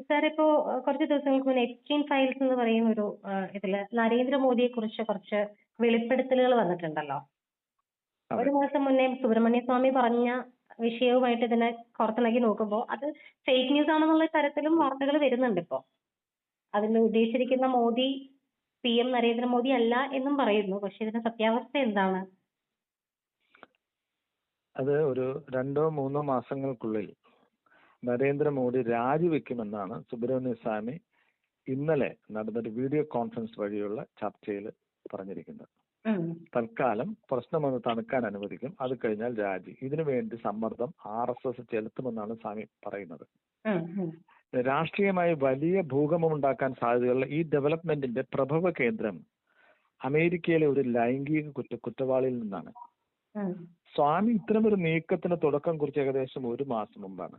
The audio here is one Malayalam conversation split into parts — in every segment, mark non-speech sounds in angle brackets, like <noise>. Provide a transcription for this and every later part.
സാർ ഇപ്പോ കുറച്ച് ദിവസങ്ങൾക്ക് മുന്നേ എക്സ്ട്രീം ഫയൽസ് എന്ന് പറയുന്ന ഒരു ഇതിൽ നരേന്ദ്രമോദിയെ കുറിച്ച് കുറച്ച് വെളിപ്പെടുത്തലുകൾ വന്നിട്ടുണ്ടല്ലോ. അതെ. ഒരു മാസം മുന്നേ സുബ്രഹ്മണ്യ സ്വാമി പറഞ്ഞ വിഷയവുമായിട്ട് ഇതിനെ കോർത്തിണക്കി നോക്കുമ്പോൾ അത് ഫേക്ക് ന്യൂസ് ആണെന്നുള്ള തരത്തിലും വാർത്തകൾ വരുന്നുണ്ട് ഇപ്പോ. അതിൽ ഉദ്ദേശിച്ചിരിക്കുന്ന മോദി പി എം നരേന്ദ്രമോദി അല്ല എന്നും പറയുന്നു. പക്ഷെ ഇതിന്റെ സത്യാവസ്ഥ എന്താണ്? അത് ഒരു രണ്ടോ മൂന്നോ മാസങ്ങൾക്കുള്ളിൽ നരേന്ദ്രമോദി രാജിവെക്കുമെന്നാണ് സുബ്രഹ്മണ്യ സ്വാമി ഇന്നലെ നടന്നൊരു വീഡിയോ കോൺഫറൻസ് വഴിയുള്ള ചർച്ചയിൽ പറഞ്ഞിരിക്കുന്നത്. തൽക്കാലം പ്രശ്നം പ്രശ്നമൊന്ന് തണുക്കാൻ അനുവദിക്കും അത് കഴിഞ്ഞാൽ രാജി ഇതിനു വേണ്ടി സമ്മർദ്ദം ആർ എസ് എസ് ചെലുത്തുമെന്നാണ് സ്വാമി പറയുന്നത്. രാഷ്ട്രീയമായി വലിയ ഭൂകമ്പം ഉണ്ടാക്കാൻ സാധ്യതയുള്ള ഈ ഡെവലപ്മെന്റിന്റെ പ്രഭവ കേന്ദ്രം അമേരിക്കയിലെ ഒരു ലൈംഗിക കുറ്റ കുറ്റവാളിയിൽ നിന്നാണ്. സ്വാമി ഇത്തരമൊരു നീക്കത്തിന് തുടക്കം കുറിച്ച് ഏകദേശം ഒരു മാസം മുമ്പാണ്.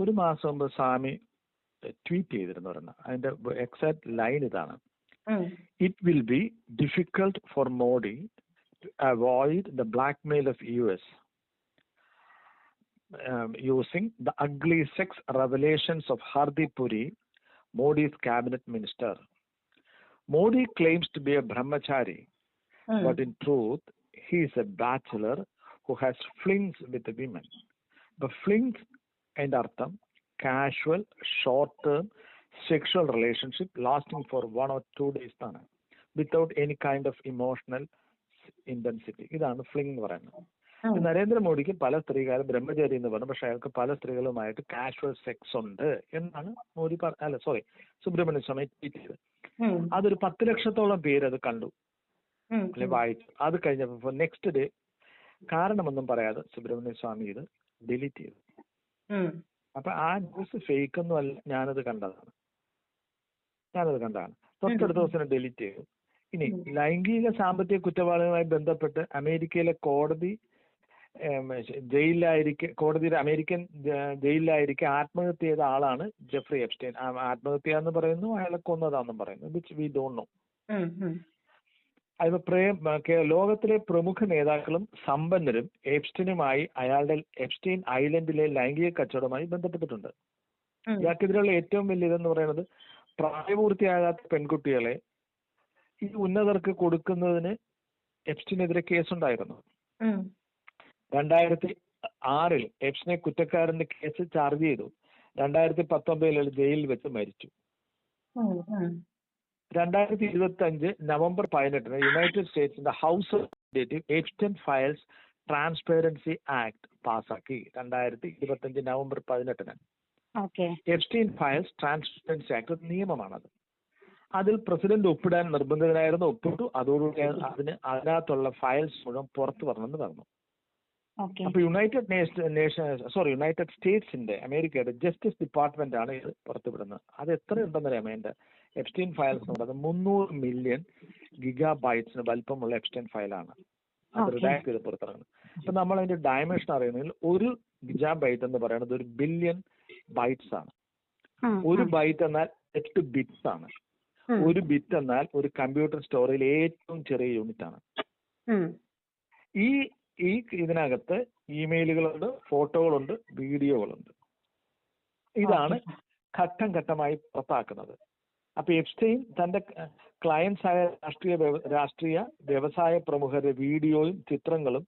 ഒരു മാസം മുമ്പ് സ്വാമി ട്വീറ്റ് ചെയ്തിരുന്നു ഒരെണ്ണം. അതിന്റെ എക്സാക്ട് ലൈൻ ഇതാണ്. ഉം. It will be difficult for Modi to avoid the blackmail of US um, using the ugly sex revelations of Hardeep Puri, Modi's cabinet minister. Modi claims to be a brahmachari, ഉം. but in truth, he is a bachelor who has flings with the and അർത്ഥം casual short term sexual relationship lasting for one or two days ആണ് without any kind of emotional intensity ഇതാണ് ഫ്ലിംഗ് എന്ന് പറയുന്നത്. നരേന്ദ്രമോദിക്ക് പല സ്ത്രീകാരും ബ്രഹ്മചാരി എന്ന് പറഞ്ഞു പക്ഷെ അയാൾക്ക് പല സ്ത്രീകളുമായിട്ട് കാഷ്വൽ സെക്സ് ഉണ്ട് എന്നാണ് മോദി പറഞ്ഞ അല്ല സോറി സുബ്രഹ്മണ്യ സ്വാമി ട്വീറ്റ് ചെയ്തത്. അതൊരു പത്ത് ലക്ഷത്തോളം പേര് അത് കണ്ടു. അല്ലെ വായിച്ചു അത് കഴിഞ്ഞപ്പോൾ നെക്സ്റ്റ് ഡേ കാരണമൊന്നും പറയാതെ സുബ്രഹ്മണ്യ സ്വാമി ഇത് ഡിലീറ്റ് ചെയ്തു. അപ്പൊ ആ ന്യൂസ് ഫേക്ക് ഒന്നും അല്ല ഞാനത് കണ്ടതാണ്. ഞാനത് കണ്ടതാണ്. തൊട്ടടുത്ത ദിവസം ഡിലീറ്റ് ചെയ്തു. ഇനി. ലൈംഗിക സാമ്പത്തിക കുറ്റവാളികളുമായി ബന്ധപ്പെട്ട് അമേരിക്കയിലെ കോടതി ജയിലിലായിരിക്കെ കോടതിയുടെ അമേരിക്കൻ ജയിലിലായിരിക്കെ ആത്മഹത്യ ചെയ്ത ആളാണ് ജെഫ്രി എപ്സ്റ്റൈൻ. ആത്മഹത്യ എന്ന് പറയുന്നു അയാളെ കൊന്നതാണെന്നും പറയുന്നു വിച്ച് വി ഡോണ്ട് നോ. അത് പ്രേം ലോകത്തിലെ പ്രമുഖ നേതാക്കളും സമ്പന്നരും എപ്സ്റ്റിനുമായി അയാളുടെ എപ്സ്റ്റീൻ ഐലൻഡിലെ ലൈംഗിക കച്ചവടവുമായി ബന്ധപ്പെട്ടിട്ടുണ്ട്. ഇയാൾക്കെതിരെയുള്ള ഏറ്റവും വലിയ ഇതെന്ന് പറയുന്നത് പ്രായപൂർത്തിയാകാത്ത പെൺകുട്ടികളെ ഈ ഉന്നതർക്ക് കൊടുക്കുന്നതിന് എപ്സ്റ്റിനെതിരെ കേസുണ്ടായിരുന്നു. രണ്ടായിരത്തി ആറിൽ എപ്സ്റ്റിനെ കുറ്റക്കാരന്റെ കേസ് ചാർജ് ചെയ്തു രണ്ടായിരത്തി പത്തൊമ്പതിൽ ജയിലിൽ വെച്ച് മരിച്ചു. രണ്ടായിരത്തി ഇരുപത്തി അഞ്ച് നവംബർ പതിനെട്ടിന് United സ്റ്റേറ്റ്സിന്റെ house of Epstein files transparency act പാസാക്കി രണ്ടായിരത്തി ഇരുപത്തി അഞ്ച് നവംബർ പതിനെട്ടിന്. എക്സ്റ്റീൻ ഫയൽസ് ട്രാൻസ്പെറൻസി ആക്ട് നിയമമാണത്. അതിൽ പ്രസിഡന്റ് ഒപ്പിടാൻ നിർബന്ധിതനായിരുന്നു ഒപ്പിട്ടു. അതോടുകൂടി അതിന് അതിനകത്തുള്ള ഫയൽസ് മുഴുവൻ പുറത്തു വരണമെന്ന് പറഞ്ഞു. അപ്പൊ യുണൈറ്റഡ് നേഷൻ സോറി യുണൈറ്റഡ് സ്റ്റേറ്റ്സിന്റെ അമേരിക്കയുടെ ജസ്റ്റിസ് ഡിപ്പാർട്ട്മെന്റ് ആണ് ഇത് പുറത്തുവിടുന്നത്. അത് എത്ര ഉണ്ടെന്നറിയാമോ അതിന്റെ എപ്സ്റ്റീൻ ഫയൽസ് എന്ന് പറയുന്നത് മുന്നൂറ് മില്യൺ ഗിഗാ ബൈറ്റ്സിന് വലിപ്പമുള്ള എപ്സ്റ്റീൻ ഫയലാണ് അത്. റിഡാക്ട് ചെയ്ത് പുറത്തിറങ്ങുന്നത്. അപ്പൊ നമ്മൾ അതിന്റെ ഡയമെൻഷൻ അറിയുന്നതിൽ ഒരു ഗിജാ ബൈറ്റ് എന്ന് പറയുന്നത് ഒരു ബില്യൺ ബൈറ്റ്സ് ആണ്. ഒരു ബൈറ്റ് എന്നാൽ എട്ട് ബിറ്റ്സ് ആണ്. ഒരു ബിറ്റ് എന്നാൽ ഒരു കമ്പ്യൂട്ടർ സ്റ്റോറിൽ ഏറ്റവും ചെറിയ യൂണിറ്റ് ആണ്. ഈ ഈ ഇതിനകത്ത് ഇമെയിലുകളുണ്ട് ഫോട്ടോകളുണ്ട് വീഡിയോകളുണ്ട് ഇതാണ് ഘട്ടം ഘട്ടമായി പുറത്താക്കുന്നത്. അപ്പൊ എപ്സ്റ്റൈൻ തന്റെ ക്ലയൻസ് ആയ രാഷ്ട്രീയ രാഷ്ട്രീയ വ്യവസായ പ്രമുഖരുടെ വീഡിയോയും ചിത്രങ്ങളും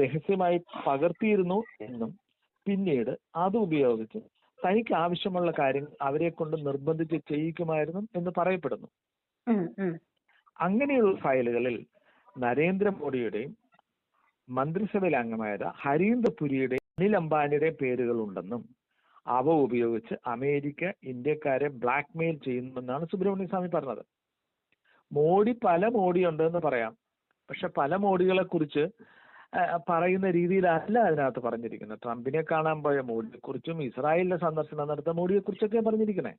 രഹസ്യമായി പകർത്തിയിരുന്നു എന്നും പിന്നീട് അത് ഉപയോഗിച്ച് തനിക്ക് ആവശ്യമുള്ള കാര്യങ്ങൾ അവരെ കൊണ്ട് നിർബന്ധിച്ച് ചെയ്യിക്കുമായിരുന്നു എന്ന് പറയപ്പെടുന്നു. അങ്ങനെയുള്ള ഫയലുകളിൽ നരേന്ദ്രമോദിയുടെയും മന്ത്രിസഭയിലെ അംഗമായ ഹരീന്ദ്ര പുരിയുടെയും അനിൽ അംബാനിയുടെയും പേരുകളുണ്ടെന്നും അവ ഉപയോഗിച്ച് അമേരിക്ക ഇന്ത്യക്കാരെ ബ്ലാക്ക്മെയിൽ ചെയ്യുന്നുവെന്നാണ് സുബ്രഹ്മണ്യ സ്വാമി പറഞ്ഞത്. മോഡി പല മോഡി ഉണ്ടെന്ന് പറയാം. പക്ഷെ പല മോഡികളെ കുറിച്ച് പറയുന്ന രീതിയിലല്ല അതിനകത്ത് പറഞ്ഞിരിക്കുന്നത്. ട്രംപിനെ കാണാൻ പോയ മോഡിയെ കുറിച്ചും ഇസ്രായേലിലെ സന്ദർശനം നടത്ത മോഡിയെ കുറിച്ചൊക്കെ പറഞ്ഞിരിക്കണേ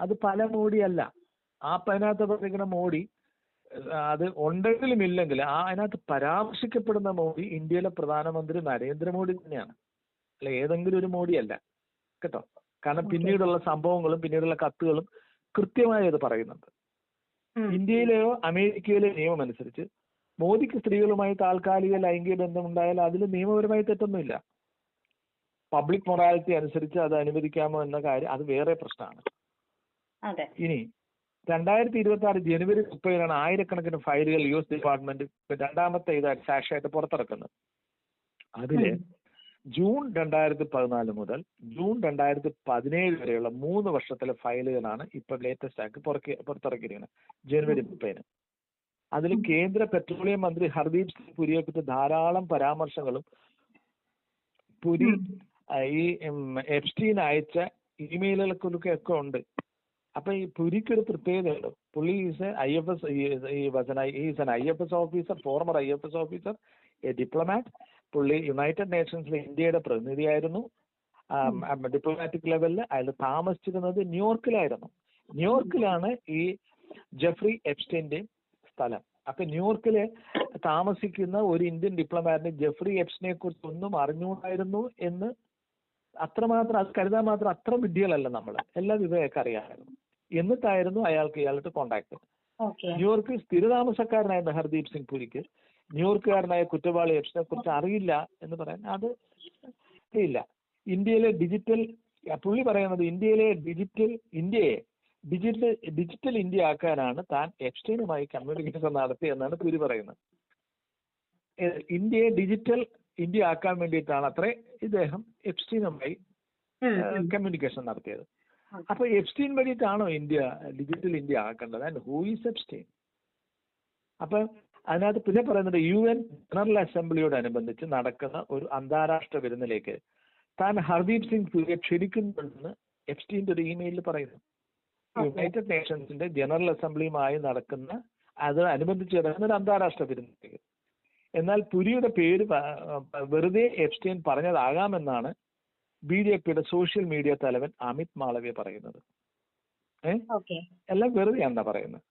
അത് പല മോഡിയല്ല. ആ അതിനകത്ത് പറഞ്ഞിരിക്കുന്ന മോഡി അത് ഉണ്ടെങ്കിലും ഇല്ലെങ്കിൽ ആ അതിനകത്ത് പരാമർശിക്കപ്പെടുന്ന മോഡി ഇന്ത്യയിലെ പ്രധാനമന്ത്രി നരേന്ദ്രമോദി തന്നെയാണ്. അല്ല ഏതെങ്കിലും ഒരു മോഡിയല്ല. കേട്ടോ. കാരണം. പിന്നീടുള്ള സംഭവങ്ങളും പിന്നീടുള്ള കത്തുകളും കൃത്യമായി അത് പറയുന്നുണ്ട്. ഇന്ത്യയിലെയോ അമേരിക്കയിലെയോ നിയമം അനുസരിച്ച് മോദിക്ക് സ്ത്രീകളുമായി താൽക്കാലിക ലൈംഗിക ബന്ധം ഉണ്ടായാൽ അതിൽ നിയമപരമായി തെറ്റൊന്നുമില്ല. പബ്ലിക് മൊറാലിറ്റി അനുസരിച്ച് അത് അനുവദിക്കാമോ എന്ന കാര്യം അത് വേറെ പ്രശ്നമാണ്. ഇനി രണ്ടായിരത്തി ഇരുപത്തി ആറ് ജനുവരി മുപ്പതിനാണ് ആയിരക്കണക്കിന് ഫയലുകൾ യു എസ് ഡിപ്പാർട്ട്മെന്റ് രണ്ടാമത്തെ ഇതായിട്ട് സാക്ഷായിട്ട് പുറത്തിറക്കുന്നത്. അതിൽ ജൂൺ രണ്ടായിരത്തി പതിനാല് മുതൽ ജൂൺ രണ്ടായിരത്തി പതിനേഴ് വരെയുള്ള മൂന്ന് വർഷത്തിലെ ഫയലുകളാണ് ഇപ്പൊ ലേറ്റസ്റ്റ് ആക്കി പുറക്കി പുറത്തിറക്കിയിരിക്കുന്നത്. ജനുവരി മുപ്പതിന്. അതിൽ കേന്ദ്ര പെട്രോളിയം മന്ത്രി ഹർദീപ് സിംഗ് പുരിയെ കുറിച്ച് ധാരാളം പരാമർശങ്ങളും പുരി ഈ ഉം, എപ്സ്റ്റീൻ അയച്ച ഇമെയിലുകൾക്കൊക്കെ ഒക്കെ ഉണ്ട്. അപ്പൊ ഈ പുരിക്ക് ഒരു പ്രത്യേകതയുണ്ട്. പുള്ളി is I F S is N I F S officer former I F S officer a diplomat പുള്ളി യുണൈറ്റഡ് നേഷൻസിലെ ഇന്ത്യയുടെ പ്രതിനിധിയായിരുന്നു. ഡിപ്ലോമാറ്റിക് ലെവലിൽ അയാൾ താമസിച്ചിരുന്നത് ന്യൂയോർക്കിലായിരുന്നു. ന്യൂയോർക്കിലാണ് ഈ ജെഫ്രി എപ്സ്റ്റൈന്റെയും സ്ഥലം. അപ്പൊ ന്യൂയോർക്കിൽ താമസിക്കുന്ന ഒരു ഇന്ത്യൻ ഡിപ്ലോമാറ്റിന് ജെഫ്രി എപ്സ്റ്റിനെ കുറിച്ച് ഒന്നും അറിഞ്ഞുകൂടായിരുന്നു എന്ന് അത്രമാത്രം അത് കരുതാൻ മാത്രം അത്ര വിഡ്ഢികളല്ല നമ്മൾ എല്ലാ വിവരമൊക്കെ അറിയാമായിരുന്നു. എന്നിട്ടായിരുന്നു അയാൾക്ക് ഇയാളുടെ കോണ്ടാക്ട് ന്യൂയോർക്കിൽ സ്ഥിരതാമസക്കാരനായിരുന്ന ഹർദീപ് സിംഗ് പുരിക്ക് ന്യൂയോർക്കുകാരനായ കുറ്റവാളി എപ്സിനെ കുറിച്ച് അറിയില്ല എന്ന് പറയാൻ അത് ഇല്ല. ഇന്ത്യയിലെ ഡിജിറ്റൽ പുള്ളി പറയുന്നത് ഇന്ത്യയിലെ ഡിജിറ്റൽ ഇന്ത്യയെ ഡിജിറ്റൽ ഡിജിറ്റൽ ഇന്ത്യ ആക്കാനാണ് താൻ എപ്സ്റ്റൈനുമായി കമ്മ്യൂണിക്കേഷൻ നടത്തിയെന്നാണ് പുരി പറയുന്നത്. ഇന്ത്യയെ ഡിജിറ്റൽ ഇന്ത്യ ആക്കാൻ വേണ്ടിയിട്ടാണ് അത്രേ ഇദ്ദേഹം എപ്സ്റ്റീനുമായി കമ്മ്യൂണിക്കേഷൻ നടത്തിയത്. അപ്പൊ എപ്സ്റ്റീൻ വഴിയിട്ടാണോ India digital India ആക്കേണ്ടത്? And who is Epstein? അപ്പൊ അതിനകത്ത് പിന്നെ പറയുന്നത് യു എൻ ജനറൽ അസംബ്ലിയോടനുബന്ധിച്ച് നടക്കുന്ന ഒരു അന്താരാഷ്ട്ര വിരുന്നിലേക്ക്. താൻ ഹർദീപ് സിംഗ് പുരിയെ ക്ഷണിക്കുന്നുണ്ടെന്ന് എഫ് എപ്സ്റ്റീന്റെ ഒരു ഇമെയിലിൽ പറയുന്നു. യുണൈറ്റഡ് നേഷൻസിന്റെ ജനറൽ അസംബ്ലിയുമായി നടക്കുന്ന അത് അനുബന്ധിച്ച് നടക്കുന്ന ഒരു അന്താരാഷ്ട്ര വിരുന്നിലേക്ക്. എന്നാൽ പുരിയുടെ പേര് വെറുതെ എപ്സ്റ്റൈൻ പറഞ്ഞതാകാമെന്നാണ് ബി ജെ പിയുടെ സോഷ്യൽ മീഡിയ തലവൻ അമിത് മാളവ്യ പറയുന്നത്. ഏഹ് എല്ലാം വെറുതെയാണെന്നാ പറയുന്നത്.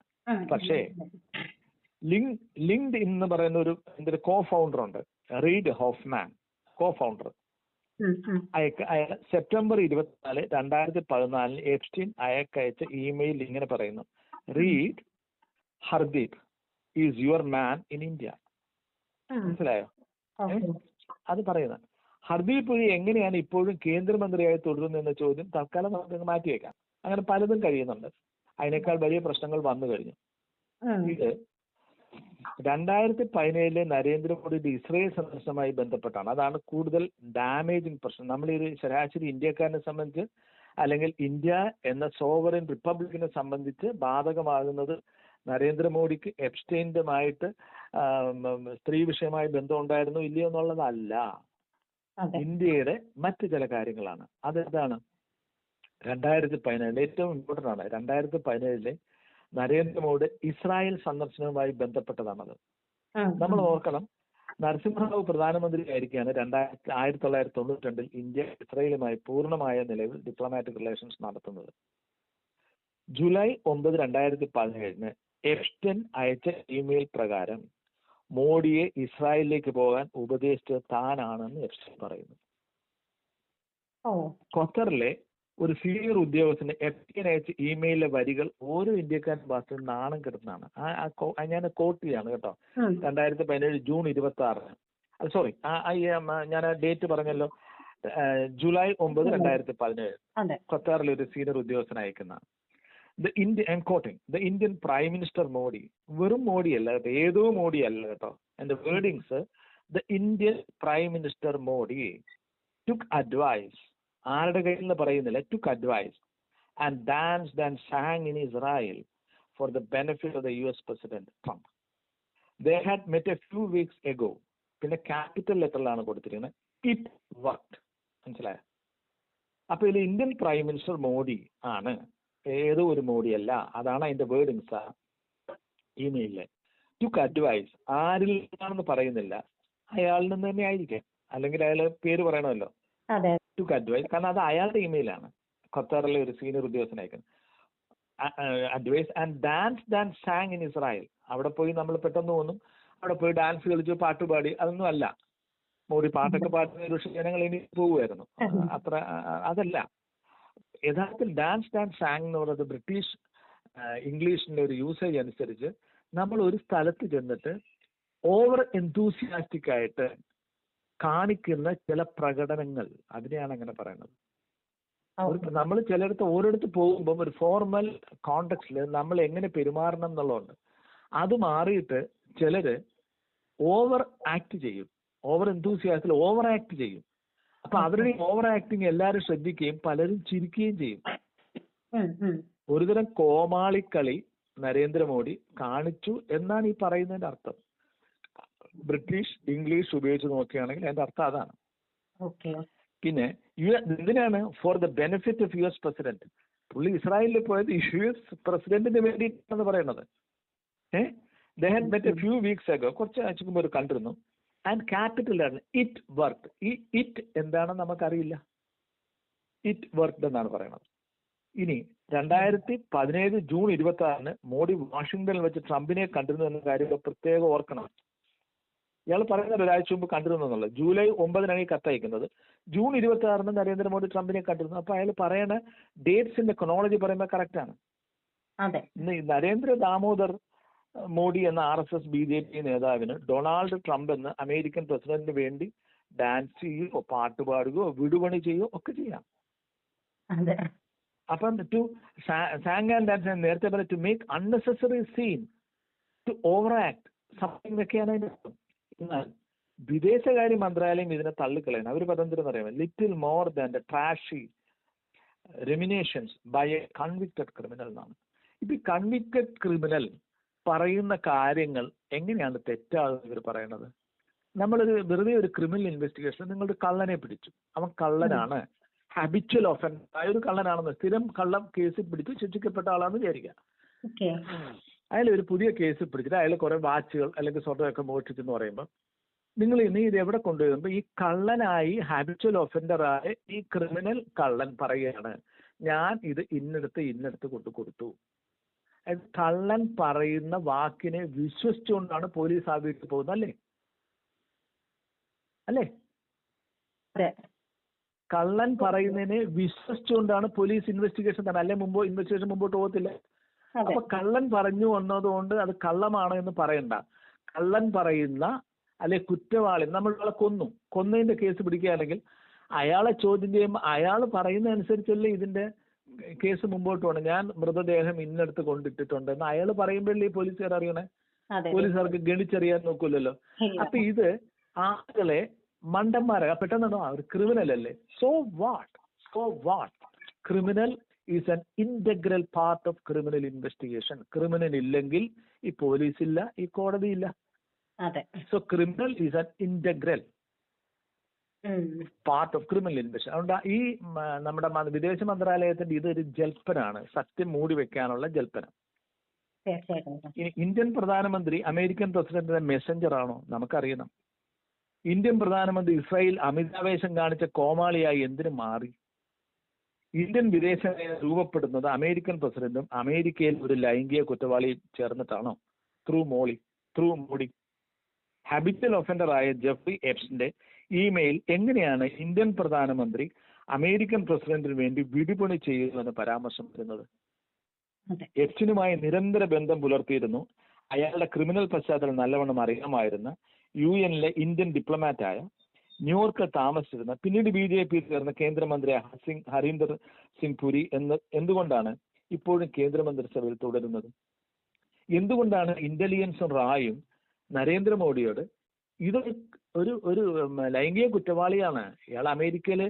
പക്ഷേ ലിങ്ക് ലിങ്ക്ഡ് എന്ന് പറയുന്ന ഒരു ഇതിന്റെ കോ ഫൗണ്ടർ ഉണ്ട് റീഡ് ഹോഫ്മാൻ കോ ഫൗണ്ടർ അയക്ക് അയാൾ സെപ്റ്റംബർ ഇരുപത്തിനാല് രണ്ടായിരത്തി പതിനാലിന് എപ്സ്റ്റീൻ അയക്കയച്ച ഇമെയിൽ ഇങ്ങനെ പറയുന്നു. Reid Hardeep is your man in India മനസ്സിലായോ? അത് പറയുന്നത്. ഹർദീപ് പുരി എങ്ങനെയാണ് ഇപ്പോഴും കേന്ദ്രമന്ത്രിയായി തുടരുന്നതെന്ന ചോദ്യം തൽക്കാലം നമുക്ക് മാറ്റിവെക്കാം. അങ്ങനെ പലതും കഴിയുന്നുണ്ട്. അതിനേക്കാൾ വലിയ പ്രശ്നങ്ങൾ വന്നു കഴിഞ്ഞു. ഇത് രണ്ടായിരത്തി പതിനേഴിലെ നരേന്ദ്രമോദിയുടെ ഇസ്രയേൽ സന്ദർശനവുമായി ബന്ധപ്പെട്ടാണ്. അതാണ് കൂടുതൽ ഡാമേജിങ് പ്രശ്നം. നമ്മൾ ഈ ശരാശരി ഇന്ത്യക്കാരനെ സംബന്ധിച്ച് അല്ലെങ്കിൽ ഇന്ത്യ എന്ന സോവറിൻ റിപ്പബ്ലിക്കിനെ സംബന്ധിച്ച് ബാധകമാകുന്നത് നരേന്ദ്രമോദിക്ക് എബ്സ്റ്റൈൻഡുമായിട്ട് സ്ത്രീ വിഷയമായി ബന്ധമുണ്ടായിരുന്നു ഇല്ലയോ എന്നുള്ളതല്ല. ഇന്ത്യയുടെ മറ്റ് ചില കാര്യങ്ങളാണ്. അതെന്താണ്? രണ്ടായിരത്തി പതിനേഴിൽ ഏറ്റവും ഇമ്പോർട്ടന്റ് ആണ്. രണ്ടായിരത്തി പതിനേഴിലെ നരേന്ദ്രമോദി ഇസ്രായേൽ സന്ദർശനവുമായി ബന്ധപ്പെട്ടതാണത്. നമ്മൾ ഓർക്കണം നരസിംഹറാവു പ്രധാനമന്ത്രി ആയിരിക്കാണ് രണ്ടായിരത്തി ആയിരത്തി തൊള്ളായിരത്തി തൊണ്ണൂറ്റി രണ്ടിൽ ഇന്ത്യ ഇസ്രായേലുമായി പൂർണമായ നിലവിൽ ഡിപ്ലോമാറ്റിക് റിലേഷൻസ് നടത്തുന്നത്. ജൂലൈ ഒമ്പത് രണ്ടായിരത്തി പതിനേഴിന് എഫ്റ്റൻ അയച്ച ഇമെയിൽ പ്രകാരം മോഡിയെ ഇസ്രായേലിലേക്ക് പോകാൻ ഉപദേശിച്ചത് താനാണെന്ന് എഫ്റ്റൻ പറയുന്നു. ഖത്തറിലെ ഒരു സീനിയർ ഉദ്യോഗസ്ഥന് എപ്സ്റ്റൻ അയച്ച ഇമെയിലിലെ വരികൾ ഓരോ ഇന്ത്യക്കാരൻ ഭാഷയിൽ നാണം കെടുന്നതാണ് ആ- ഞാൻ കോട്ട്. ചെയ്യാണ് കേട്ടോ രണ്ടായിരത്തി പതിനേഴ് ജൂൺ ഇരുപത്തി ആറിന് സോറി ഞാൻ ആ ഡേറ്റ് പറഞ്ഞല്ലോ. ജൂലൈ ഒമ്പത് രണ്ടായിരത്തി പതിനേഴ് അതെ. ഖത്താറിലെ ഒരു സീനിയർ ഉദ്യോഗസ്ഥൻ അയക്കുന്ന. The India I coating the Indian prime minister Modi വെറും മോഡിയല്ല കേട്ടോ ഏതോ മോഡിയല്ല കേട്ടോ. എന്റെ wordings the Indian prime minister Modi took advice ആരുടെ കയ്യിൽ നിന്ന് പറയുന്നില്ല took advice and dance than sang in Israel for the benefit of the U S president Trump they had met a few weeks ago പിന്നെ ക്യാപിറ്റൽ ലെറ്ററിലാണ് കൊടുത്തിരിക്കുന്നത്. ഇറ്റ് വർക്ക് മനസ്സിലായോ? അപ്പൊ ഇതിൽ ഇന്ത്യൻ പ്രൈം മിനിസ്റ്റർ മോഡി ആണ്. ഏതോ ഒരു മോഡിയല്ല അതാണ് അതിന്റെ വേർഡ് വേർഡിങ്സ് ഇമെയിലിൽ. ടുക്ക് അഡ്വൈസ് ആരിൽ നിന്നാണെന്ന് പറയുന്നില്ല. അയാളിൽ നിന്ന് തന്നെ ആയിരിക്കാം. അല്ലെങ്കിൽ അയാൾ പേര് പറയണമല്ലോ. ടുക്ക് അഡ്വൈസ് കാരണം അത് അയാളുടെ ഇമെയിലാണ് ഖത്തറിലെ ഒരു സീനിയർ ഉദ്യോഗസ്ഥൻ അയക്കുന്നത് advice and dance dance sang in Israel അവിടെ പോയി നമ്മൾ പെട്ടെന്ന് തോന്നും. അവിടെ പോയി ഡാൻസ് കളിച്ചു പാട്ട് പാടി. അതൊന്നും അല്ല. മോറി പാട്ടൊക്കെ പാടുന്ന ഒരു ജനങ്ങൾ ഇനി പോവുമായിരുന്നു അത്ര അതല്ല. യഥാർത്ഥത്തിൽ ഡാൻസ് ഡാൻസ് സാങ് എന്ന് പറയുന്നത് ബ്രിട്ടീഷ് ഇംഗ്ലീഷിന്റെ ഒരു യൂസേജ് അനുസരിച്ച് നമ്മൾ ഒരു സ്ഥലത്ത് ചെന്നിട്ട് ഓവർ എന്തൂസിയാസ്റ്റിക് ആയിട്ട് കാണിക്കുന്ന ചില പ്രകടനങ്ങൾ. അതിനെയാണ് അങ്ങനെ പറയുന്നത്. നമ്മൾ ചിലയിടത്ത് ഓരോരുത്ത് പോകുമ്പോൾ ഒരു ഫോർമൽ കോണ്ടക്സ്റ്റിൽ നമ്മൾ എങ്ങനെ പെരുമാറണം എന്നുള്ളതുണ്ട്. അത് മാറിയിട്ട് ചിലര് ഓവർ ആക്ട് ചെയ്യും. ഓവർ എന്തൂസിയാസത്തിൽ ഓവർ ആക്ട് ചെയ്യും. അപ്പൊ അവരുടെ ഓവർ ആക്ടിങ് എല്ലാവരും ശ്രദ്ധിക്കുകയും പലരും ചിരിക്കുകയും ചെയ്യും. ഒരുതരം കോമാളിക്കളി നരേന്ദ്രമോദി കാണിച്ചു എന്നാണ് ഈ പറയുന്നതിന്റെ അർത്ഥം. ബ്രിട്ടീഷ് ഇംഗ്ലീഷ് ഉപയോഗിച്ച് നോക്കുകയാണെങ്കിൽ അതിന്റെ അർത്ഥം അതാണ്. പിന്നെ യു എസ് എന്തിനാണ് for the benefit of U S president പുള്ളി ഇസ്രായേലിൽ പോയത് യു എസ് പ്രസിഡന്റിന് വേണ്ടിയിട്ടാണ് പറയുന്നത്. ഏഹ് they had met a few weeks ago കുറച്ച് ആഴ്ച മുമ്പ് ഒരു കണ്ടിരുന്നു. ആൻഡ് ക്യാപിറ്റലാണ് ഇറ്റ് വർക്ക് ഈ ഇറ്റ് എന്താണെന്ന് നമുക്കറിയില്ല. ഇറ്റ് വർക്ക് എന്നാണ് പറയുന്നത്. ഇനി രണ്ടായിരത്തി പതിനേഴ് ജൂൺ ഇരുപത്തി ആറിന് മോഡി വാഷിംഗ്ടണിൽ വെച്ച് ട്രംപിനെ കണ്ടിരുന്നു എന്ന കാര്യം പ്രത്യേകം ഓർക്കണം. ഇയാൾ പറയുന്നത് ഒരാഴ്ച മുമ്പ് കണ്ടിരുന്നു എന്നുള്ളത്. ജൂലൈ ഒമ്പതിനാണ് ഈ കത്തയക്കുന്നത് ജൂൺ ഇരുപത്തി ആറിന് നരേന്ദ്രമോദി ട്രംപിനെ കണ്ടിരുന്നു. അപ്പൊ അയാൾ പറയണ ഡേറ്റ്സിന്റെ ക്രോണോളജി പറയുമ്പോൾ കറക്റ്റ് ആണ് നരേന്ദ്ര ദാമോദർ മോഡി എന്ന R S S B J P നേതാവിന് ഡൊണാൾഡ് ട്രംപ് എന്ന അമേരിക്കൻ പ്രസിഡന്റിന് വേണ്ടി ഡാൻസ് ചെയ്യുകയോ പാട്ട് പാടുകയോ വിടുപണി ചെയ്യുകയോ ഒക്കെ ചെയ്യാം. അപ്പം ടു സാങ് ആൻഡ് ഡാൻസ് നേരത്തെ പറഞ്ഞ to make unnecessary scene to over act. Something എന്നൊക്കെയാണ് അതിന്റെ അർത്ഥം. എന്നാൽ വിദേശകാര്യ മന്ത്രാലയം ഇതിനെ തള്ളിക്കളയണം. അവർ പദന്തരം അറിയാമോ little more than the trashy ruminations by a convicted criminal എന്നാണ്. ഇത് ഈ കൺവിക്റ്റഡ് ക്രിമിനൽ പറയുന്ന കാര്യങ്ങൾ എങ്ങനെയാണ് തെറ്റാകുന്നത് ഇവർ പറയുന്നത് നമ്മളൊരു വെറുതെ ഒരു ക്രിമിനൽ ഇൻവെസ്റ്റിഗേഷൻ നിങ്ങളുടെ കള്ളനെ പിടിച്ചു. അവൻ കള്ളനാണ്. ഹാബിച്വൽ ഒഫൻസ് ആയ ഒരു കള്ളനാണെന്ന്. സ്ഥിരം കള്ളം കേസിൽ പിടിച്ചു ശിക്ഷിക്കപ്പെട്ട ആളാണെന്ന് വിചാരിക്കുക. അയാൾ ഒരു പുതിയ കേസ് പിടിച്ചിട്ട് അയാൾ കുറെ വാച്ചുകൾ അല്ലെങ്കിൽ സ്വർണമൊക്കെ മോഷ്ടിച്ചെന്ന് പറയുമ്പോൾ നിങ്ങൾ ഇനി ഇത് എവിടെ കൊണ്ടുവരുമ്പോൾ ഈ കള്ളനായി ഹാബിച്വൽ ഒഫൻഡറായ ഈ ക്രിമിനൽ കള്ളൻ പറയുകയാണ് ഞാൻ ഇത് ഇന്നടത്ത് ഇന്നടത്ത് കൊണ്ടു കൊടുത്തു. കള്ളൻ പറയുന്ന വാക്കിനെ വിശ്വസിച്ചുകൊണ്ടാണ് പോലീസ് ആ വീട്ടിൽ പോകുന്നത് അല്ലേ? അല്ലേ? കള്ളൻ പറയുന്നതിനെ വിശ്വസിച്ചുകൊണ്ടാണ് പോലീസ് ഇൻവെസ്റ്റിഗേഷൻ തന്നെ അല്ലെ മുമ്പ് ഇൻവെസ്റ്റിഗേഷൻ മുമ്പോട്ട് പോകത്തില്ല? അപ്പൊ കള്ളൻ പറഞ്ഞു വന്നതുകൊണ്ട് അത് കള്ളമാണ് എന്ന് പറയണ്ട. കള്ളൻ പറയുന്ന അല്ലെ കുറ്റവാളി നമ്മൾ ഒരാളെ കൊന്നു. കൊന്നതിന്റെ കേസ് പിടിക്കുകയാണെങ്കിൽ അയാളെ ചോദ്യം ചെയ്യുമ്പോൾ അയാൾ പറയുന്ന അനുസരിച്ചല്ലേ ഇതിന്റെ കേസ് മുമ്പോട്ട് പോകണം ഞാൻ മൃതദേഹം ഇന്നെടുത്ത് കൊണ്ടിട്ടിട്ടുണ്ട്. എന്ന് അയാൾ പറയുമ്പോഴല്ലേ ഈ പോലീസുകാർ അറിയണേ? പോലീസുകാർക്ക് ഗണിച്ചറിയാൻ നോക്കൂലല്ലോ. അപ്പൊ ഇത് ആളുകളെ മണ്ടന്മാരെ. പെട്ടെന്ന് അവർ ക്രിമിനൽ അല്ലേ. So what so what criminal is an integral part of criminal investigation criminal ഇല്ലെങ്കിൽ ഈ പോലീസ് ഇല്ല ഈ കോടതി ഇല്ല. So criminal is an integral part of criminal investigation അതുകൊണ്ട് ഈ നമ്മുടെ വിദേശ മന്ത്രാലയത്തിന്റെ ഇതൊരു ജൽപ്പനാണ്. സത്യം മൂടി വെക്കാനുള്ള ജൽപ്പനം. ഇന്ത്യൻ പ്രധാനമന്ത്രി അമേരിക്കൻ പ്രസിഡന്റിന്റെ മെസ്സഞ്ചർ ആണോ? നമുക്കറിയണം. ഇന്ത്യൻ പ്രധാനമന്ത്രി ഇസ്രായേൽ അമിതാവേശം കാണിച്ച കോമാളിയായി എന്തിനു മാറി? ഇന്ത്യൻ വിദേശ നയം രൂപപ്പെടുന്നത് അമേരിക്കൻ പ്രസിഡന്റും അമേരിക്കയിൽ ഒരു ലൈംഗിക കുറ്റവാളി ചേർന്നിട്ടാണോ? ത്രൂ മോളി ത്രൂ മോഡി ഹാബിറ്റൽ ഒഫൻഡറായ ജെഫ്രി എപ്സിന്റെ ഇമെയിൽ എങ്ങനെയാണ് ഇന്ത്യൻ പ്രധാനമന്ത്രി അമേരിക്കൻ പ്രസിഡന്റിന് വേണ്ടി വിടിപണി ചെയ്യുന്നുവെന്ന് പരാമർശം വരുന്നത്? എപ്സിനുമായി നിരന്തര ബന്ധം പുലർത്തിയിരുന്നു. അയാളുടെ ക്രിമിനൽ പശ്ചാത്തലം നല്ലവണ്ണം അറിയാമായിരുന്ന യു എനിലെ ഇന്ത്യൻ ഡിപ്ലോമാറ്റായ ന്യൂയോർക്കിൽ താമസിച്ചിരുന്ന പിന്നീട് ബി ജെ പി ചേർന്ന കേന്ദ്രമന്ത്രി ഹർസിംഗ് ഹരീന്ദർ സിംഗ് പുരി എന്ന് എന്തുകൊണ്ടാണ് ഇപ്പോഴും കേന്ദ്രമന്ത്രിസഭയിൽ തുടരുന്നത്? എന്തുകൊണ്ടാണ് ഇന്റലിജൻസും റായും നരേന്ദ്രമോദിയോട് ഇത് ഒരു ഒരു ലൈംഗിക കുറ്റവാളിയാണ്. ഇയാൾ അമേരിക്കയിൽ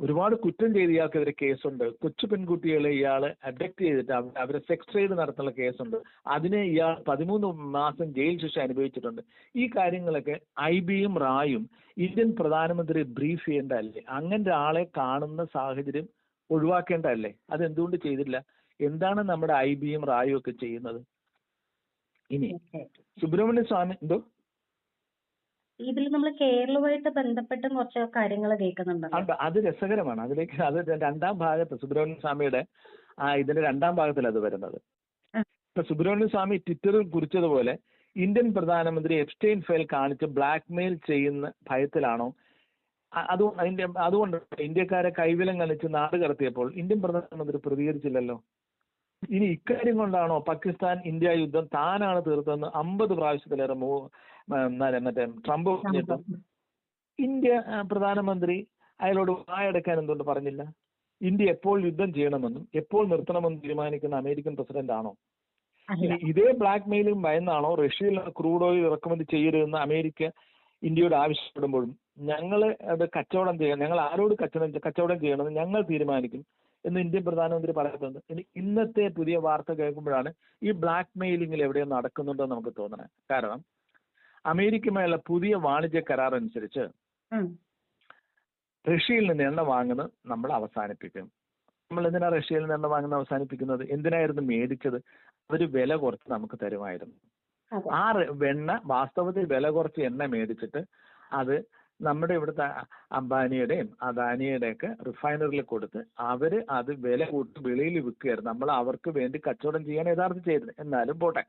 ഒരുപാട് കുറ്റം ചെയ്ത് ഇയാൾക്കെതിരെ കേസുണ്ട്. കൊച്ചു പെൺകുട്ടികളെ ഇയാൾ അഡക്ട് ചെയ്തിട്ട് അവരെ സെക്സ് ട്രേഡ് നടത്തുന്ന കേസുണ്ട്. അതിനെ ഇയാൾ പതിമൂന്ന് മാസം ജയിൽ ശിക്ഷ അനുഭവിച്ചിട്ടുണ്ട്. ഈ കാര്യങ്ങളൊക്കെ ഐ ബിയും റായും ഇന്ത്യൻ പ്രധാനമന്ത്രി ബ്രീഫ് ചെയ്യേണ്ടതല്ലേ? അങ്ങനെ ആളെ കാണുന്ന സാഹചര്യം ഒഴിവാക്കേണ്ടതല്ലേ? അത് എന്തുകൊണ്ട് ചെയ്തില്ല? എന്താണ് നമ്മുടെ ഐ ബിയും റായും ഒക്കെ ചെയ്യുന്നത്? ഇനി സുബ്രഹ്മണ്യ സ്വാമി എന്തോ? ഇതിൽ നമ്മൾ കേരളവുമായിട്ട് ബന്ധപ്പെട്ട് കുറച്ച് കാര്യങ്ങൾ കേൾക്കുന്നുണ്ടല്ലോ. ഉണ്ട് അത് രസകരമാണ്. അതിലേക്ക് അത് രണ്ടാം ഭാഗത്ത് സുബ്രഹ്മണ്യ സ്വാമിയുടെ ആ ഇതിന്റെ രണ്ടാം ഭാഗത്തിൽ അത് വരുന്നത്. ഇപ്പൊ സുബ്രഹ്മണ്യ സ്വാമി ട്വിറ്ററിൽ കുറിച്ചതുപോലെ ഇന്ത്യൻ പ്രധാനമന്ത്രി എപ്സ്റ്റൈൻ ഫയൽ കാണിച്ച് ബ്ലാക്ക്മെയിൽ ചെയ്യുന്ന ഭയത്തിലാണോ? അത് അതിന്റെ അതുകൊണ്ട് ഇന്ത്യക്കാരെ കൈവിലം കാണിച്ച് നാട് കടത്തിയപ്പോൾ ഇന്ത്യൻ പ്രധാനമന്ത്രി പ്രതികരിച്ചില്ലല്ലോ. ഇനി ഇക്കാര്യം കൊണ്ടാണോ പാകിസ്ഥാൻ ഇന്ത്യ യുദ്ധം താനാണ് തീർത്തതെന്ന് അമ്പത് പ്രാവശ്യത്തിലേറെ മറ്റേ ട്രംപ് പറഞ്ഞിട്ടും ഇന്ത്യ പ്രധാനമന്ത്രി അയാളോട് വായടക്കാൻ എന്തുകൊണ്ട് പറഞ്ഞില്ല? ഇന്ത്യ എപ്പോൾ യുദ്ധം ചെയ്യണമെന്നും എപ്പോൾ നിർത്തണമെന്നും തീരുമാനിക്കുന്ന അമേരിക്കൻ പ്രസിഡന്റ് ആണോ? ഇനി ഇതേ ബ്ലാക്ക് മെയിലും ഭയന്നാണോ? റഷ്യയിൽ ക്രൂഡ് ഓയിൽ ഇറക്കുമതി ചെയ്യരുതെന്ന് അമേരിക്ക ഇന്ത്യയോട് ആവശ്യപ്പെടുമ്പോഴും ഞങ്ങൾ അത് കച്ചവടം ചെയ്യണം ഞങ്ങൾ ആരോട് കച്ചവടം കച്ചവടം ചെയ്യണമെന്ന് ഞങ്ങൾ തീരുമാനിക്കും എന്ന് ഇന്ത്യൻ പ്രധാനമന്ത്രി പറയുന്നുണ്ട്. ഇനി ഇന്നത്തെ പുതിയ വാർത്ത കേൾക്കുമ്പോഴാണ് ഈ ബ്ലാക്ക് മെയിലിംഗിൽ എവിടെയോ നടക്കുന്നുണ്ടെന്ന് നമുക്ക് തോന്നണേ. കാരണം അമേരിക്കയുമായുള്ള പുതിയ വാണിജ്യ കരാർ അനുസരിച്ച്. റഷ്യയിൽ നിന്ന് എണ്ണ വാങ്ങുന്നത് നമ്മൾ അവസാനിപ്പിക്കും. നമ്മൾ എന്തിനാ റഷ്യയിൽ നിന്ന് എണ്ണ വാങ്ങുന്നത് അവസാനിപ്പിക്കുന്നത്? എന്തിനായിരുന്നു മേടിച്ചത്? അവർ വില കുറച്ച് നമുക്ക് തരുമായിരുന്നു. ആ വെണ്ണ വാസ്തവത്തിൽ വില കുറച്ച് എണ്ണ മേടിച്ചിട്ട് അത് നമ്മുടെ ഇവിടുത്തെ അംബാനിയുടെയും അദാനിയുടെ ഒക്കെ റിഫൈനറിൽ കൊടുത്ത് അവർ അത് വില കൂട്ടി വെളിയിൽ വിൽക്കുകയായിരുന്നു. നമ്മൾ അവർക്ക് വേണ്ടി കച്ചവടം ചെയ്യാൻ യഥാർത്ഥം ചെയ്തത് എന്നാലും പോട്ടെ.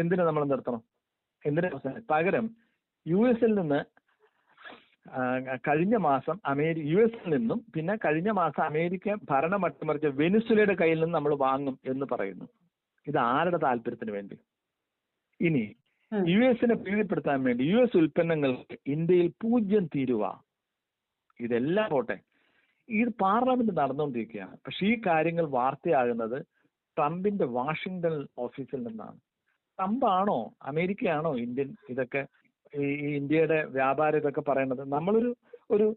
എന്തിനു നമ്മൾ നിർത്തണം? എന്തിനു അവസാനം പകരം യു എസിൽ നിന്ന് കഴിഞ്ഞ മാസം അമേരി യു എസിൽ നിന്നും പിന്നെ കഴിഞ്ഞ മാസം അമേരിക്ക ഭരണം അട്ടിമറിച്ച വെനിസുലയുടെ കയ്യിൽ നിന്ന് നമ്മൾ വാങ്ങും എന്ന് പറയുന്നു. ഇത് ആരുടെ താല്പര്യത്തിന് വേണ്ടി? ഇനി. യു എസിനെ പ്രീതിപ്പെടുത്താൻ വേണ്ടി യു എസ് ഉൽപ്പന്നങ്ങൾക്ക് ഇന്ത്യയിൽ പൂജ്യം തീരുവ. ഇതെല്ലാം പോട്ടെ. ഇത് പാർലമെന്റ് നടന്നുകൊണ്ടിരിക്കുകയാണ്. പക്ഷെ ഈ കാര്യങ്ങൾ വാർത്തയാകുന്നത് ട്രംപിന്റെ വാഷിംഗ്ടൺ ഓഫീസിൽ നിന്നാണ്. ട്രംപാണോ അമേരിക്കയാണോ ഇന്ത്യൻ ഇതൊക്കെ? ഈ ഇന്ത്യയുടെ വ്യാപാരം ഇതൊക്കെ പറയുന്നത്? നമ്മളൊരു ഒരു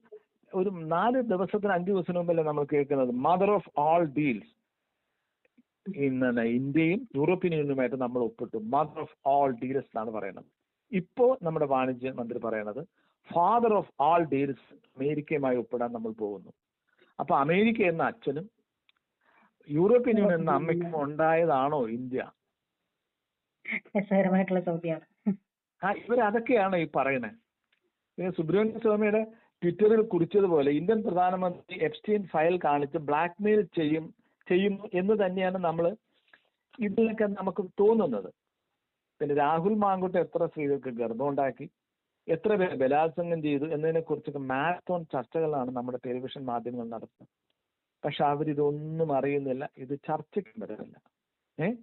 ഒരു നാല് ദിവസത്തിന് അഞ്ച് ദിവസത്തിന് മുമ്പല്ലേ നമ്മൾ കേൾക്കുന്നത്? മദർ ഓഫ് ഓൾ ഡീൽസ് ഇന്ന് ഇന്ത്യയും യൂറോപ്യൻ യൂണിയനുമായിട്ട് നമ്മൾ ഒപ്പിട്ടു. മദർ ഓഫ് ഓൾ ഡീൽസ് എന്നാണ് പറയുന്നത്. ഇപ്പോ നമ്മുടെ വാണിജ്യ മന്ത്രി പറയുന്നത് ഫാദർ ഓഫ് ആൾ ഡീൽസ് അമേരിക്കയുമായി ഒപ്പിടാൻ നമ്മൾ പോകുന്നു. അപ്പൊ അമേരിക്ക എന്ന അച്ഛനും യൂറോപ്യൻ യൂണിയൻ എന്ന അമ്മയ്ക്കും ഉണ്ടായതാണോ ഇന്ത്യ? രസകരമായിട്ടുള്ള ചോദ്യമാണ് ആ ഇവർ അതൊക്കെയാണ് ഈ പറയുന്നത് പിന്നെ സുബ്രഹ്മണ്യ സ്വാമിയുടെ ട്വിറ്ററിൽ കുറിച്ചതുപോലെ ഇന്ത്യൻ പ്രധാനമന്ത്രി എപ്സ്റ്റീൻ ഫയൽ കാണിച്ച് ബ്ലാക്ക്മെയിൽ ചെയ്യും ചെയ്യുന്നു എന്ന് തന്നെയാണ് നമ്മൾ ഇതിലൊക്കെ നമുക്ക് തോന്നുന്നത്. പിന്നെ രാഹുൽ മാങ്കുട്ട് എത്ര സ്ത്രീകൾക്ക് ഗർഭമുണ്ടാക്കി എത്ര പേര് ബലാത്സംഗം ചെയ്തു എന്നതിനെ കുറിച്ചൊക്കെ മാരത്തോൺ ചർച്ചകളാണ് നമ്മുടെ ടെലിവിഷൻ മാധ്യമങ്ങൾ നടത്തുന്നത്. പക്ഷെ അവരിതൊന്നും അറിയുന്നില്ല ഇത് ചർച്ചയ്ക്ക് വരുന്നില്ല. ഏഹ്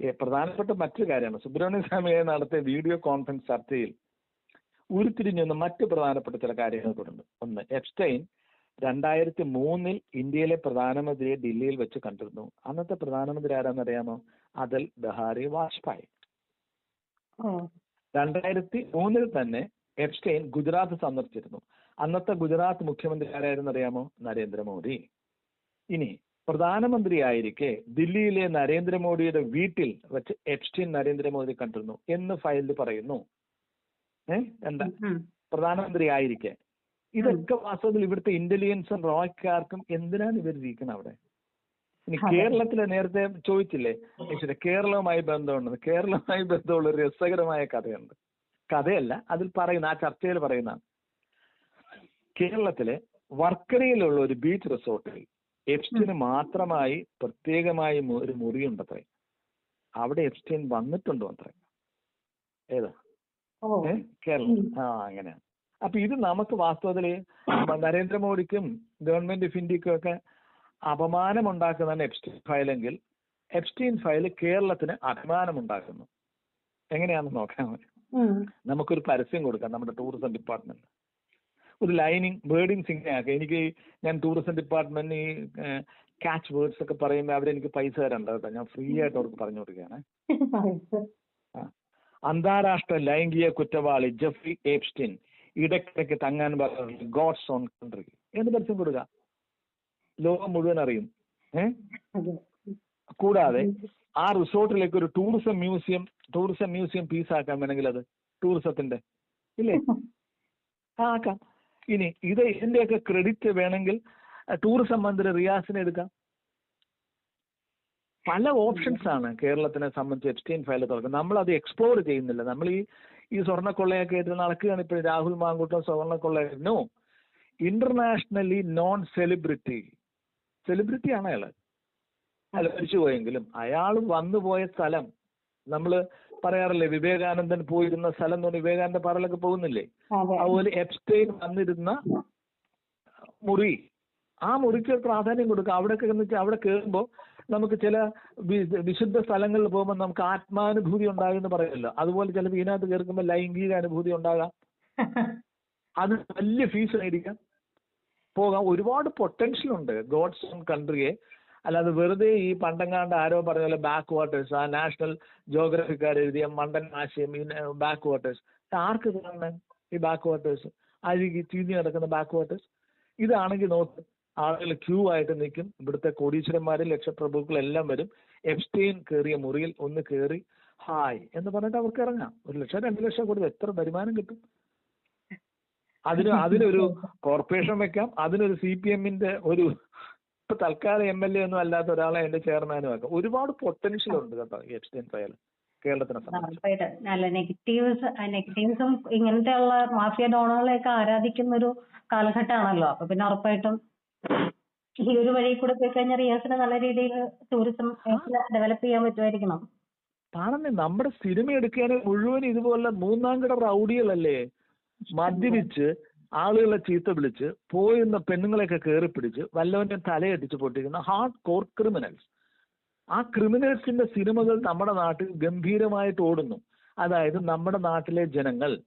പ്രധാനപ്പെട്ട മറ്റൊരു കാര്യമാണ്. സുബ്രഹ്മണ്യ സ്വാമിയെ നടത്തിയ വീഡിയോ കോൺഫറൻസ് ചർച്ചയിൽ ഉരുത്തിരിഞ്ഞു വന്ന മറ്റ് പ്രധാനപ്പെട്ട ചില കാര്യങ്ങൾ കൂടെ ഒന്ന് എപ്സ്റ്റൈൻ രണ്ടായിരത്തി മൂന്നിൽ ഇന്ത്യയിലെ പ്രധാനമന്ത്രിയെ ഡൽഹിയിൽ വെച്ച് കണ്ടിരുന്നു. അന്നത്തെ പ്രധാനമന്ത്രി ആരാന്നറിയാമോ? അതൽ ബിഹാരി വാജ്പേയി. രണ്ടായിരത്തി മൂന്നിൽ തന്നെ എപ്സ്റ്റൈൻ ഗുജറാത്ത് സന്ദർശിച്ചിരുന്നു. അന്നത്തെ ഗുജറാത്ത് മുഖ്യമന്ത്രി ആരായിരുന്നു അറിയാമോ നരേന്ദ്രമോദി. ഇനി പ്രധാനമന്ത്രിയായിരിക്കെ ദില്ലിയിലെ നരേന്ദ്രമോദിയുടെ വീട്ടിൽ വെച്ച് എപ്സ്റ്റിൻ നരേന്ദ്രമോദി കണ്ടിരുന്നു എന്ന് ഫയലിൽ പറയുന്നു. ഏ? എന്താ. പ്രധാനമന്ത്രി ആയിരിക്കെ ഇതൊക്കെ വാസ്തവത്തിൽ ഇവിടുത്തെ ഇന്റലിജൻസും റോയ്ക്കാർക്കും എന്തിനാണ് ഇവർ ഇരിക്കുന്നത് അവിടെ? ഇനി. കേരളത്തിലെ നേരത്തെ ചോദിച്ചില്ലേ? കേരളവുമായി ബന്ധമുണ്ടെന്ന് കേരളവുമായി ബന്ധമുള്ള ഒരു രസകരമായ കഥയുണ്ട്. കഥയല്ല അതിൽ പറയുന്ന ആ ചർച്ചയിൽ പറയുന്നതാണ് കേരളത്തിലെ വർക്കരയിലുള്ള ഒരു ബീച്ച് റിസോർട്ടിൽ എപ്സ്റ്റീന് മാത്രമായി പ്രത്യേകമായി ഒരു മുറി ഉണ്ട് അത്ര അവിടെ എപ്സ്റ്റീൻ വന്നിട്ടുണ്ടോ അത്രേ? ഏതാ? കേരളം. ആ അങ്ങനെയാണ് അപ്പൊ ഇത് നമുക്ക് വാസ്തവത്തിൽ നരേന്ദ്രമോദിക്കും ഗവൺമെന്റ് ഓഫ് ഇന്ത്യക്കും ഒക്കെ അപമാനം ഉണ്ടാക്കുന്നതാണ് എപ്സ്റ്റീൻ ഫയലെങ്കിൽ എപ്സ്റ്റീൻ ഫയൽ കേരളത്തിന് അഭിമാനം ഉണ്ടാക്കുന്നു എങ്ങനെയാണെന്ന് നോക്കാം നമുക്കൊരു പരസ്യം കൊടുക്കാം നമ്മുടെ ടൂറിസം ഡിപ്പാർട്ട്മെന്റ്. ഒരു ലൈനിങ് വേർഡിങ്സ് ആക്കുക. എനിക്ക് ഞാൻ ടൂറിസം ഡിപ്പാർട്ട്മെന്റ് ഈ ക്യാച്ച് വേർഡ്സ് ഒക്കെ പറയുമ്പോൾ അവരെനിക്ക് പൈസ തരണ്ട കേട്ടോ? ഞാൻ ഫ്രീ ആയിട്ട് അവർക്ക് പറഞ്ഞു കൊടുക്കുകയാണ്. അന്താരാഷ്ട്ര ലൈംഗിക കുറ്റവാളി ജെഫ്രി ഏപ്സ്റ്റിൻ ഇടയ്ക്കിടയ്ക്ക് തങ്ങാൻ പറഞ്ഞ ഗോഡ്സ് ഓൺ കൺട്രി എന്ന് പരസ്യം കൊടുക്ക ലോകം മുഴുവൻ അറിയും. കൂടാതെ ആ റിസോർട്ടിലേക്ക് ഒരു tourism museum tourism museum piece ആക്കാൻ വേണമെങ്കിൽ അത് ടൂറിസത്തിന്റെ ഇല്ലേ? <laughs> ആ, ആക്കാം. ഇനി ഇത് ഇതിന്റെയൊക്കെ ക്രെഡിറ്റ് വേണമെങ്കിൽ ടൂറിസം മന്ത്രി റിയാസിനെ എടുക്കാം. പല ഓപ്ഷൻസ് ആണ് കേരളത്തിനെ സംബന്ധിച്ച് എക്സ്റ്റീൻ ഫയൽ തുറക്കുന്നത്. നമ്മൾ അത് എക്സ്പ്ലോർ ചെയ്യുന്നില്ല. നമ്മൾ ഈ ഈ സ്വർണക്കൊള്ളയൊക്കെ ആയിട്ട് നടക്കുകയാണ് ഇപ്പോൾ രാഹുൽ മാങ്കൂട്ടം സ്വർണക്കൊള്ളയായിരുന്നു ഇന്റർനാഷണലി നോൺ സെലിബ്രിറ്റി സെലിബ്രിറ്റി ആണ് അയാൾ. അയാൾ മരിച്ചുപോയെങ്കിലും അയാൾ വന്നുപോയ സ്ഥലം നമ്മൾ പറയാറില്ലേ വിവേകാനന്ദൻ പോയിരുന്ന സ്ഥലം എന്ന് പറഞ്ഞാൽ വിവേകാനന്ദ പാറയിലൊക്കെ പോകുന്നില്ലേ? അതെ. അതുപോലെ എപ്സ്റ്റൈൻ വന്നിരുന്ന മുറി. ആ മുറിക്ക് പ്രാധാന്യം കൊടുക്കുക. അവിടെയൊക്കെ എന്ന് വെച്ചാൽ അവിടെ കയറുമ്പോൾ നമുക്ക് ചില വിശുദ്ധ സ്ഥലങ്ങളിൽ പോകുമ്പോൾ നമുക്ക് ആത്മാനുഭൂതി ഉണ്ടാകും എന്ന് പറയുമല്ലോ അതുപോലെ ചിലപ്പോൾ ഇതിനകത്ത് കയറുമ്പോൾ ലൈംഗിക അനുഭൂതി ഉണ്ടാകാം. അത് വലിയ ഫീസ് മേടിക്കാം പോകാം. ഒരുപാട് പൊട്ടൻഷ്യൽ ഉണ്ട്. ഗോഡ്സ് ഓൺ കൺട്രിയെ അല്ലാതെ വെറുതെ ഈ പണ്ടങ്ങാണ്ട് ആരോ പറഞ്ഞ പോലെ ബാക്ക് വാട്ടേഴ്സ് ആ നാഷണൽ ജോഗ്രഫിക്കാർ എഴുതിയ മണ്ടൻ ആശയം ഈ ബാക്ക് വാട്ടേഴ്സ് ആർക്ക് കാണണം ഈ ബാക്ക് വാട്ടേഴ്സ് അഴുകി ചീഞ്ഞ് കിടക്കുന്ന ബാക്ക് വാട്ടേഴ്സ് ഇതാണെങ്കിൽ നോക്ക് ആളുകൾ ക്യൂ ആയിട്ട് നിൽക്കും. ഇവിടുത്തെ കോടീശ്വരന്മാർ ലക്ഷപ്രഭുക്കളും എല്ലാം വരും. എപ്സ്റ്റെയിൻ കയറിയ മുറിയിൽ ഒന്ന് കയറി ഹായ് എന്ന് പറഞ്ഞിട്ട് അവർക്ക് ഇറങ്ങാം. ഒരു ലക്ഷം രണ്ട് ലക്ഷം കൊടുത്ത് എത്ര വരുമാനം കിട്ടും? അതിന് അതിനൊരു കോർപ്പറേഷൻ വെക്കാം. അതിനൊരു സി പി എമ്മിന്റെ ഒരു ഇപ്പൊ തൽക്കാലം എം എൽ എ ഒന്നും അല്ലാത്ത ഒരാളെ എന്റെ ചെയർമാനും ആക്കാം. ഒരുപാട് പൊട്ടൻഷ്യൽ ഉണ്ട് കേട്ടോ ഈ എപ്സ്റ്റൈൻ ഫയൽ കേരളത്തിനെ സംബന്ധിച്ച്. അല്ല നെഗറ്റീവ്സ് നെഗറ്റീവ്സും ഇങ്ങനത്തെ ഉള്ള മാഫിയ ഡോണുകളെയൊക്കെ ആരാധിക്കുന്ന ഒരു കാലഘട്ടമാണല്ലോ. അപ്പൊ പിന്നെ ഉറപ്പായിട്ടും ഈ ഒരു വഴി കൂടെ പോയി കഴിഞ്ഞാൽ റിയാസിന് നല്ല രീതിയിൽ ടൂറിസം ഡെവലപ്പ് ചെയ്യാൻ പറ്റുമായിരിക്കണം. ആണെന്നേ നമ്മുടെ സിനിമ എടുക്കാൻ മുഴുവൻ ഇതുപോലെ മൂന്നാം കിട റൗഡികളല്ലേ മദ്യപിച്ച് ആളുകളെ ചീത്ത വിളിച്ച് പോയിരുന്ന പെണ്ണുങ്ങളെയൊക്കെ കയറി പിടിച്ച് വല്ലവന്റെ തലയടിച്ച് പൊട്ടിക്കുന്ന ഹാർഡ് കോർ ക്രിമിനൽസ് ആ ക്രിമിനൽസിന്റെ സിനിമകൾ നമ്മുടെ നാട്ടിൽ ഗംഭീരമായിട്ട് ഓടുന്നു. അതായത് നമ്മുടെ നാട്ടിലെ ജനങ്ങൾ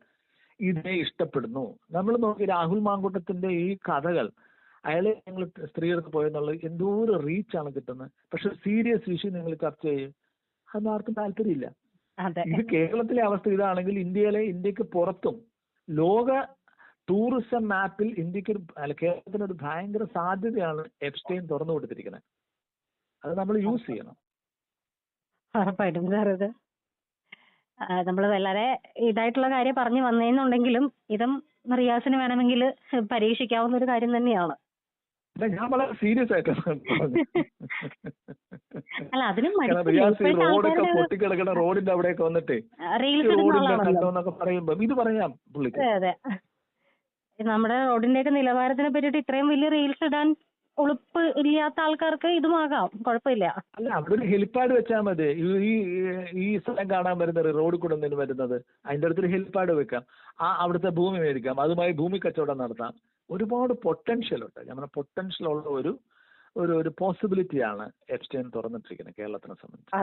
ഇതിനെ ഇഷ്ടപ്പെടുന്നു. നമ്മൾ നോക്കി രാഹുൽ മാങ്കൂട്ടത്തിന്റെ ഈ കഥകൾ. അയാളെ ഞങ്ങൾ സ്ത്രീകൾക്ക് പോയെന്നുള്ളത് എന്തോ ഒരു റീച്ചാണ് കിട്ടുന്നത്. പക്ഷെ സീരിയസ് ഇഷ്യൂ നിങ്ങൾ ചർച്ച ചെയ്യും. അതൊന്നും ആർക്കും താല്പര്യമില്ല. ഇത് കേരളത്തിലെ അവസ്ഥ. ഇതാണെങ്കിൽ ഇന്ത്യയിലെ ഇന്ത്യയ്ക്ക് പുറത്തും ലോക ടൂറിസം മാപ്പിൽ ഇന്ത്യയ്ക്ക് ഒരു അല്ല കേരളത്തിന് ഒരു ഭയങ്കര സാധ്യതയാണ് എപ്സ്റ്റൈൻ തുറന്നു കൊടുത്തിരിക്കുന്നത്. അത് നമ്മൾ യൂസ് ചെയ്യണം. ഉറപ്പായിട്ടും സാർ ഇത്. നമ്മൾ വളരെ ഇതായിട്ടുള്ള കാര്യം പറഞ്ഞു വന്നേന്നുണ്ടെങ്കിലും ഇതും റിയാസിന് വേണമെങ്കിൽ പരീക്ഷിക്കാവുന്ന ഒരു കാര്യം തന്നെയാണ്. അല്ല ഞാൻ വളരെ സീരിയസ് ആയിട്ട് അല്ല അതിനും റോഡൊക്കെ ആൾക്കാരുടെ റോഡിന്റെ അവിടെയൊക്കെ വന്നിട്ട് റോഡിന്റെ കണ്ടോന്നൊക്കെ പറയുമ്പോ ഇത് പറയാം പുള്ളിക്ക്. അതെ അതെ. നമ്മുടെ റോഡിന്റെയൊക്കെ നിലവാരത്തിനെ പറ്റിയിട്ട് ഇത്രയും വലിയ റീൽസ് ഇടാൻ ഉളുപ്പ് ഇല്ലാത്ത ആൾക്കാർക്ക് ഇതുമാകാം. കുഴപ്പമില്ല. അല്ല അവിടെ ഒരു ഹെലിപ്പാഡ് വെച്ചാൽ മതി. ഈ ഈ- സ്ഥലം കാണാൻ വരുന്നത് റോഡ് കൂടെ എന്തിനു വരുന്നത് അതിന്റെ അടുത്തൊരു ഹെലിപ്പാഡ് വെക്കാം. ആ അവിടുത്തെ ഭൂമി മേടിക്കാം. അതുമായി ഭൂമി കച്ചവടം നടത്താം. ഒരുപാട് പൊട്ടൻഷ്യൽ ഉണ്ട്. നമ്മുടെ പൊട്ടൻഷ്യൽ ഉള്ള ഒരു ഒരു ഒരു പോസിബിലിറ്റിയാണ് എപ്സ്റ്റൈൻ തുറന്നിട്ടിരിക്കുന്നത് കേരളത്തിനെ സംബന്ധിച്ച്.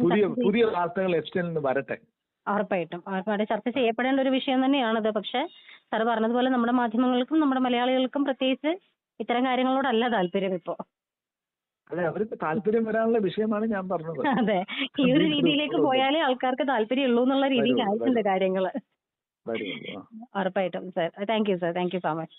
പുതിയ പുതിയ വാർത്തകൾ എപ്സ്റ്റൈനിൽ നിന്ന് വരട്ടെ. ഉറപ്പായിട്ടും. അവിടെ ചർച്ച ചെയ്യപ്പെടേണ്ട ഒരു വിഷയം തന്നെയാണത്. പക്ഷെ സാർ പറഞ്ഞതുപോലെ നമ്മുടെ മാധ്യമങ്ങൾക്കും നമ്മുടെ മലയാളികൾക്കും പ്രത്യേകിച്ച് ഇത്തരം കാര്യങ്ങളോടല്ല താല്പര്യം ഇപ്പോ. അതെ അവർക്ക് താല്പര്യം വരാനുള്ള വിഷയമാണ് ഞാൻ പറഞ്ഞത്. അതെ ഈ ഒരു രീതിയിലേക്ക് പോയാലേ ആൾക്കാർക്ക് താല്പര്യമുള്ളൂ എന്നുള്ള രീതിയിൽ വരൂ, ആയിട്ടുണ്ട് കാര്യങ്ങൾ. ഉറപ്പായിട്ടും sir. Thank you sir thank you so much